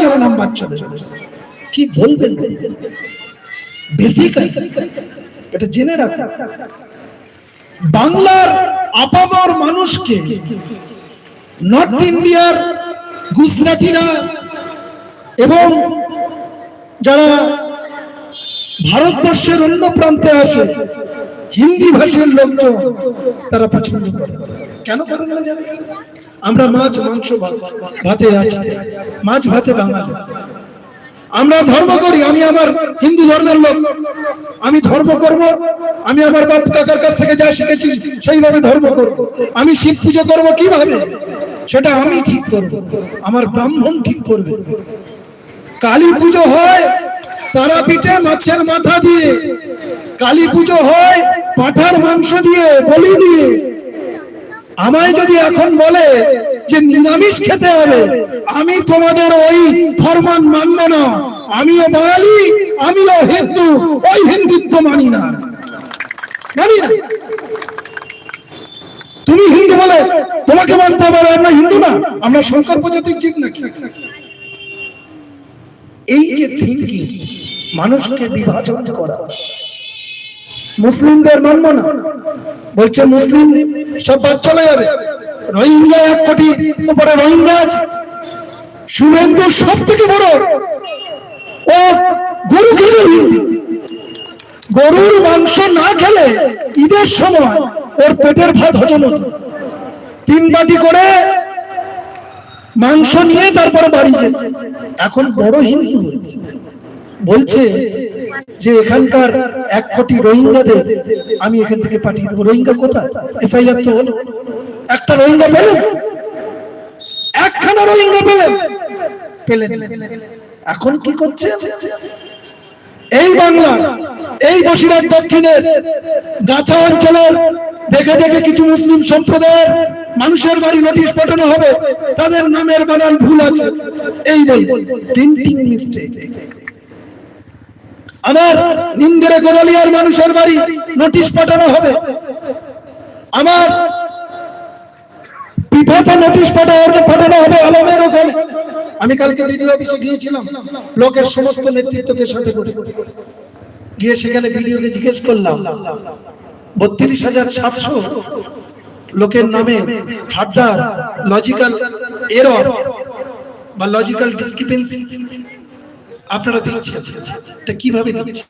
হাজারো নাম্বার কি বলবেন? বেসিক্যালি এটা জেনে রাখুন। বাংলার আপামর মানুষকে নর্থ ইন্ডিয়ার গুজরাটিরা এবং যারা ভারতবর্ষের অন্য প্রান্তে আসে হিন্দি ভাষার লোকজন তারা পছন্দ করে। কেন করেন না জানি? আমরা মাছ, মাংস ভাত- আছি। মাছ, ভাতে বাঙালি। আমরা ধর্ম করি, আমি আমার হিন্দু ধর্মের লোক। আমি ধর্ম করব, আমি আমার বাপ কাকার কাছ থেকে যা শিখেছি, সেইভাবে ধর্ম করব। আমি শিব পুজো করব কীভাবে? সেটা আমি ঠিক করব। আমার ব্রাহ্মণ ঠিক করবে। কালী পুজো হয় তারাপীঠে মাছের মাথা দিয়ে। কালী পুজো হয় পাঠার মাংস দিয়ে, বলি দিয়ে। আমায় যদি এখন বলে যে নিরামিষ খেতে হবে, আমি তোমাদের ওই ফরমান মানব না। আমিও বাঙালি, আমিও হিন্দু, ওই হিন্দুত্ব মানি না। তুমি হিন্দু বলে তোমাকে মানতে হবে আমরা হিন্দু না। আমরা শঙ্কর প্রজাতির জীব নাকি এই যে থিঙ্কিং মানুষকে বিভাজন করা মুসলিমদের মানব না। বলছে, মুসলিম সব বাদ চলে যাবে। রোহিঙ্গা এক কোটি উপরে রোহিঙ্গা আছে। শুভেন্দু সব থেকে বড় ও গরু খেলে গরুর মাংস না খেলে ঈদের সময় ওর পেটের ভাত হজম হতো। তিন বাটি করে মাংস নিয়ে তারপরে বাড়ি যেত। এখন বড় হিন্দু হয়েছে। বলছে যে এখানকার এক কোটি রোহিঙ্গাদের আমি এখান থেকে পাঠিয়ে দেবো। রোহিঙ্গা কোথায়? তো হলো। একটা রোহিঙ্গা পেলেন? একখানা রোহিঙ্গা পেলেন? পেলেন। এখন কি করছে এই বাংলা, এই বসিরহাট দক্ষিণের গাছা অঞ্চলের দেখে দেখে কিছু মুসলিম সম্প্রদায়ের মানুষের বাড়ি নোটিশ পাঠানো হবে। তাদের নামের বানান ভুল আছে। এই বল। প্রিন্টিং মিস্টেক আমার নিন্দিরে গোদালিয়ার মানুষের বাড়ি নোটিশ পাঠানো হবে। আমার পিঠাতে নোটিশ পাঠানো পাঠানো হবে আলমের ওখানে। আমি কালকে বিডিও অফিসে গিয়েছিলাম। লোকের সমস্ত নেতৃত্বকে সাথে করে। গিয়ে সেখানে ভিডিওকে জিজ্ঞেস করলাম, বত্রিশ হাজার সাতশো লোকের নামে ফার্দার লজিক্যাল এরর বা লজিক্যাল ডিসক্রিপেন্সি আপনারা দিচ্ছেন। এটা কীভাবে দিচ্ছেন?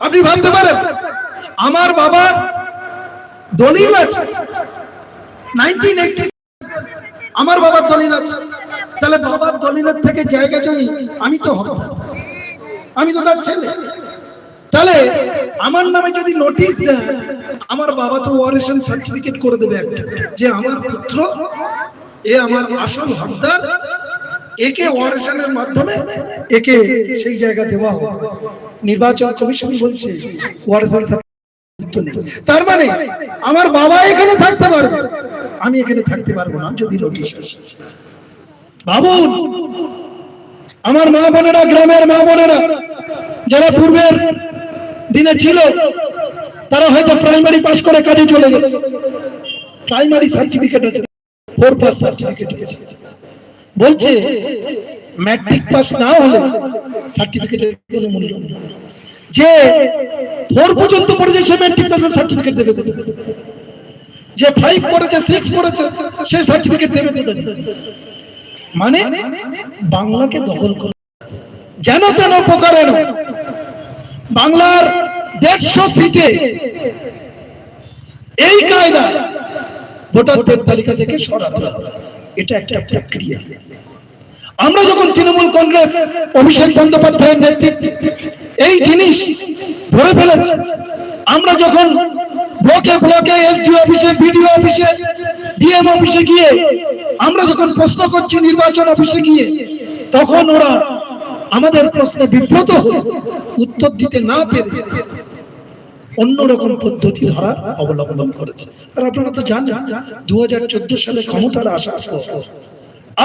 আপনি ভাবতে পারেন আমার বাবার দলিল আছে। 1980 আমার বাবার দলিল আছে। তাহলে বাবার দলিলের থেকে জায়গা জমি আমি তো হব। আমি তো তার ছেলে। তাহলে আমার নামে যদি নোটিশ দেয় আমার বাবা তো ওয়ারেশন সার্টিফিকেট করে দেবে একটা। যে আমার পুত্র এ আমার আসল হকদার একে ওয়ারেশনের মাধ্যমে একে সেই জায়গা দেওয়া হবে। নির্বাচন কমিশন বলছে ওয়ারেশন তার মানে আমার বাবা এখানে থাকতে পারবে। আমি এখানে থাকতে পারব না, যদি নোটিশ আসে। ভাবুন, আমার মা বোনেরা, গ্রামের মা বোনেরা, যারা পূর্বের দিনে ছিল, তারা হয়তো প্রাইমারি পাস করে কাজে চলে গেছে। প্রাইমারি সার্টিফিকেট আছে ফোর পাস সার্টিফিকেট আছে। বলছে ম্যাট্রিক পাস না হলে সার্টিফিকেটের কোনো মূল্য নেই। যে ফোর পর্যন্ত পড়েছে, সে ম্যাট্রিক পাসের সার্টিফিকেট দেবে যে ফাইভ পড়েছে সিক্স পড়েছে, সে সার্টিফিকেট দেবে মানে বাংলাকে দখল করে। যেন তেন প্রকারে বাংলার দেড়শো সিটে এই কায়দা ভোটারদের তালিকা থেকে সরাতে এটা একটা প্রক্রিয়া। আমরা যখন তৃণমূল কংগ্রেস, অভিষেক বন্দ্যোপাধ্যায়ের নেতৃত্বে এই জিনিস ধরে ফেলেছে, আমরা যখন ব্লকে ব্লকে এসডিও অফিসে, বিডিও অফিসে, ডিএম অফিসে গিয়ে আমরা যখন প্রশ্ন করছি নির্বাচন অফিসে গিয়ে, তখন ওরা আমাদের প্রশ্নে বিব্রত হয়ে উত্তর দিতে না পেরে অন্যরকম পদ্ধতি ধরা অবলম্বন করেছে। আর আপনারা তো জানেন দু হাজার সালে ক্ষমতার আসার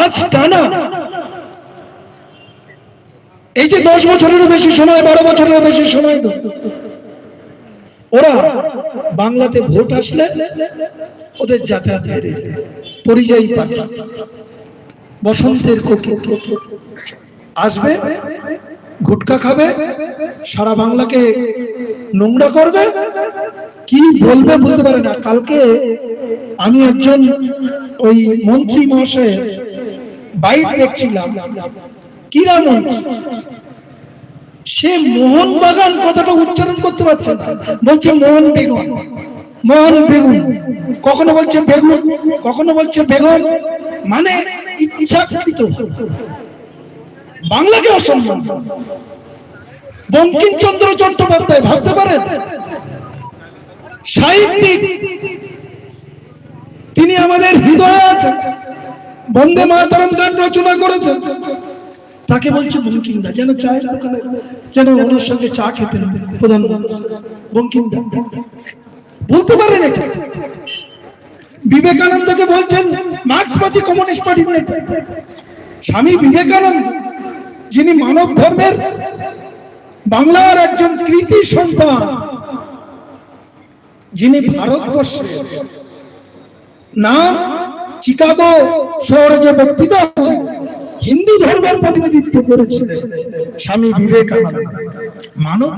আজ টানা এই যে দশ বছরেরও বেশি সময়, বারো বছরেরও বেশি সময় ওরা বাংলাতে ভোট আসলে ওদের যাতায়াত যায়। পরিযায়ী পাখি, বসন্তের কোকিল। আসবে গুটকা খাবে, সারা বাংলাকে নোংরা করবে? কি বলবে বুঝতে পারে না। কালকে আমি একজন ওই মন্ত্রী মহাশয়ের বাইট দেখছিলাম। কিরা মন্ত্রী। সে মোহন বাগান কথাটা উচ্চারণ করতে পারছে না। বলছে, মোহন বেগুন মোহন বেগুন কখনো বলছে বেগুন কখনো বলছে বেগুন মানে ইচ্ছাকৃত। বাংলাকে অসম্মান। বঙ্কিমচন্দ্র চট্টোপাধ্যায়, ভাবতে পারেন? সাহিত্যিক। তিনি আমাদের হৃদয়ে আছেন। বন্দে মাতরম গান রচনা করেছেন। তাকে বলছে বঙ্কিমদা, যেন চায়ের দোকানে, যেন ওনার সঙ্গে চা খেতেন প্রধানমন্ত্রী বঙ্কিমদা, বলতে পারেন এটা? বিবেকানন্দকে বলছেন, মার্ক্সবাদী কমিউনিস্ট পার্টির নেতা। স্বামী বিবেকানন্দ যিনি মানব ধর্মের বাংলার একজন কৃতি সন্তান, যিনি ভারতবর্ষের নাম চিকাগো শহরে যে বক্তৃতা আছে, হিন্দু ধর্মের প্রতিনিধিত্ব করেছিলেন, স্বামী বিবেকানন্দ। মানব